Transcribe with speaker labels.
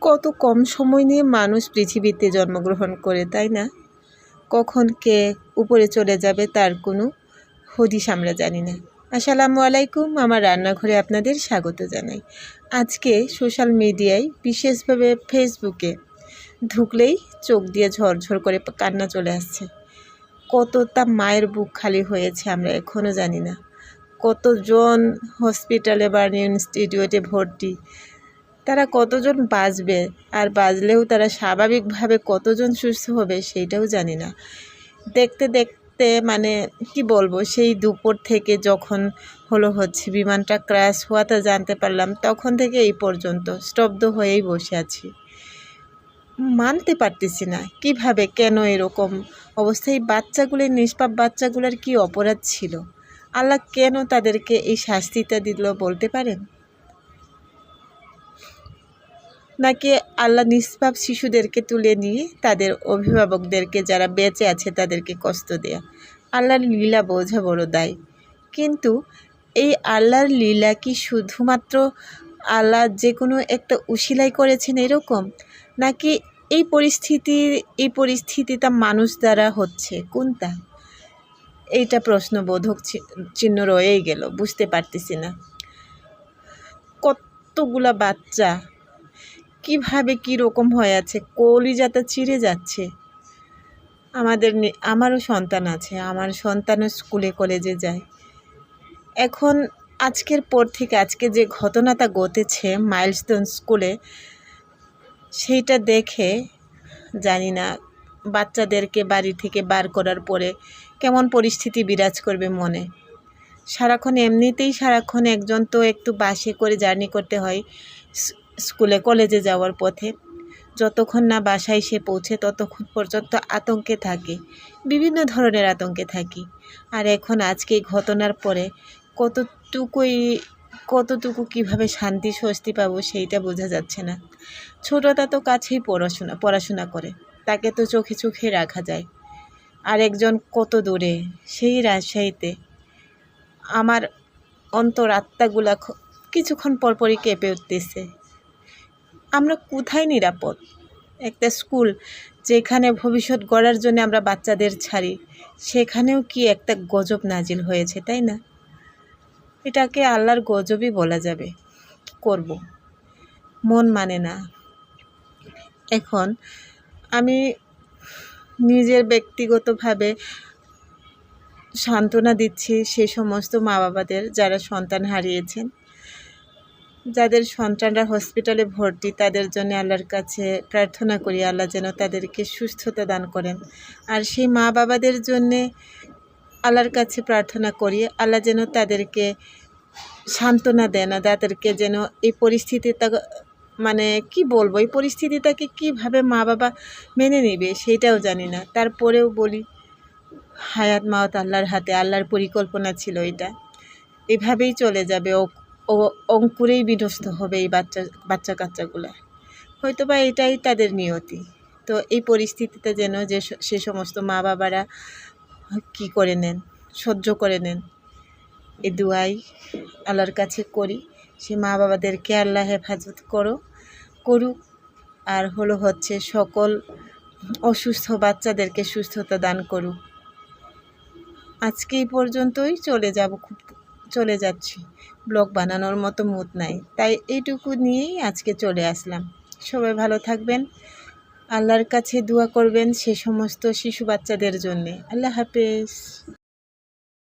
Speaker 1: কত কম সময় নিয়ে মানুষ পৃথিবীতে জন্মগ্রহণ করে, তাই না? কখন কে উপরে চলে যাবে তার কোনো হদিশ আমরা জানি না। আসসালামু আলাইকুম, আমার রান্নাঘরে আপনাদের স্বাগত জানাই। আজকে সোশ্যাল মিডিয়ায়, বিশেষভাবে ফেসবুকে ঢুকলেই চোখ দিয়ে ঝরঝর করে কান্না চলে আসছে। কতটা মায়ের বুক খালি হয়েছে আমরা এখনও জানি না। কতজন হসপিটালে বা ইনস্টিটিউটে ভর্তি তারা কতজন বাঁচবে আর বাঁচলেও তারা স্বাভাবিকভাবে কতজন সুস্থ হবে সেইটাও জানি না। দেখতে দেখতে মানে কি বলব, সেই দুপুর থেকে যখন হলো হচ্ছে বিমানটা ক্র্যাশ হওয়াটা জানতে পারলাম, তখন থেকে এই পর্যন্ত স্তব্ধ হয়েই বসে আছি। মানতে পারতেছি না কীভাবে, কেন এরকম অবস্থায় বাচ্চাগুলোর, নিষ্পাপ বাচ্চাগুলোর কি অপরাধ ছিল? আল্লাহ কেন তাদেরকে এই শাস্তিটা দিল বলতে পারেন? নাকি আল্লাহ নিষ্পাপ শিশুদেরকে তুলে নিয়ে তাদের অভিভাবকদেরকে যারা বেঁচে আছে তাদেরকে কষ্ট দেয়া। আল্লাহর লীলা বোঝা বড় দায়। কিন্তু এই আল্লাহর লীলা কি শুধুমাত্র আল্লাহ যে কোনো একটা উশিলাই করেছেন এরকম? নাকি এই পরিস্থিতির এই পরিস্থিতিটা মানুষ দ্বারা হচ্ছে? কোনটা? এইটা প্রশ্নবোধক চিহ্ন রয়েই গেল, বুঝতে পারতেছি না। কতগুলা বাচ্চা কীভাবে কি রকম হয়ে আছে? কলিজাটা চিড়ে যাচ্ছে। আমাদের আমারও সন্তান আছে। আমার সন্তানও স্কুলে, কলেজে যায়। এখন আজকের পর থেকে, আজকে যে ঘটনাটা ঘটেছে মাইলস্টোন স্কুলে, সেইটা দেখে জানি না, বাচ্চাদেরকে বাড়ি থেকে বার করার পরে কেমন পরিস্থিতি বিরাজ করবে মনে। সারাক্ষণ এমনিতেই সারাক্ষণ একজন তো একটু বাসে করে জার্নি করতে হয়। স্কুলে কলেজে যাওয়ার পথে। যতক্ষণ না বাসায় সে পৌঁছে ততক্ষণ পর্যন্ত আতঙ্কে থাকে। বিভিন্ন ধরনের আতঙ্কে থাকি। আর এখন আজকে ঘটনার পরে কতটুকুই, কতটুকু কীভাবে শান্তি, স্বস্তি পাবো সেইটা বোঝা যাচ্ছে না। ছোটটা তো কাছেই পড়াশোনা পড়াশোনা করে। তাকে তো চোখে চোখে রাখা যায়। আর একজন কত দূরে, সেই রাজশাহীতে। আমার অন্তর আত্মাগুলা কিছুক্ষণ পরপরই কেঁপে উঠতেছে। আমরা কোথায় নিরাপদ? একটা স্কুল যেখানে ভবিষ্যৎ গড়ার জন্য আমরা বাচ্চাদের ছাড়ি, সেখানেও কি একটা গজব নাজিল হয়েছে, তাই না? এটাকে আল্লাহর গজবই বলা যাবে। করব? মন মানে না। এখন আমি নিজের ব্যক্তিগতভাবে সান্ত্বনা দিচ্ছি সে সমস্ত মা বাবাদের যারা সন্তান হারিয়েছেন। যাদের সন্তানরা হসপিটালে ভর্তি, তাদের জন্য আল্লাহর কাছে প্রার্থনা করি, আল্লাহ যেন তাদেরকে সুস্থতা দান করেন। আর সেই মা বাবাদের জন্যে আল্লাহর কাছে প্রার্থনা করি, আল্লাহ যেন তাদেরকে সান্ত্বনা দেন, তাদেরকে যেন এই পরিস্থিতিটা মানে কি বলব, এই পরিস্থিতিটাকে কীভাবে মা বাবা মেনে নেবে সেইটাও জানি না। তারপরেও বলি, হায়াত মাওত আল্লাহর হাতে, আল্লাহর পরিকল্পনা ছিল এটা। এভাবেই চলে যাবে, ও অঙ্কুরেই বিধ্বস্ত হবে এই বাচ্চা বাচ্চা কাচ্চাগুলো। হয়তো বা এটাই তাদের নিয়তি। তো এই পরিস্থিতিতে যেন যে সে সমস্ত মা বাবারা কি করে নেন, সহ্য করে নেন, এ দুয়াই আল্লাহর কাছে করি। সে মা বাবাদেরকে আল্লাহ হেফাজত করো, করুক। আর হলো হচ্ছে সকল অসুস্থ বাচ্চাদেরকে সুস্থতা দান করুক। আজকে এই পর্যন্তই, চলে যাব খুব চলে যাচ্ছি। ব্লগ বানানোর মতো মুদ নাই। তাই এইটুকু নিয়েই আজকে চলে আসলাম। সবাই ভালো থাকবেন। আল্লাহর কাছে দোয়া করবেন সে সমস্ত শিশু বাচ্চাদের জন্যে। আল্লাহ হাফেজ।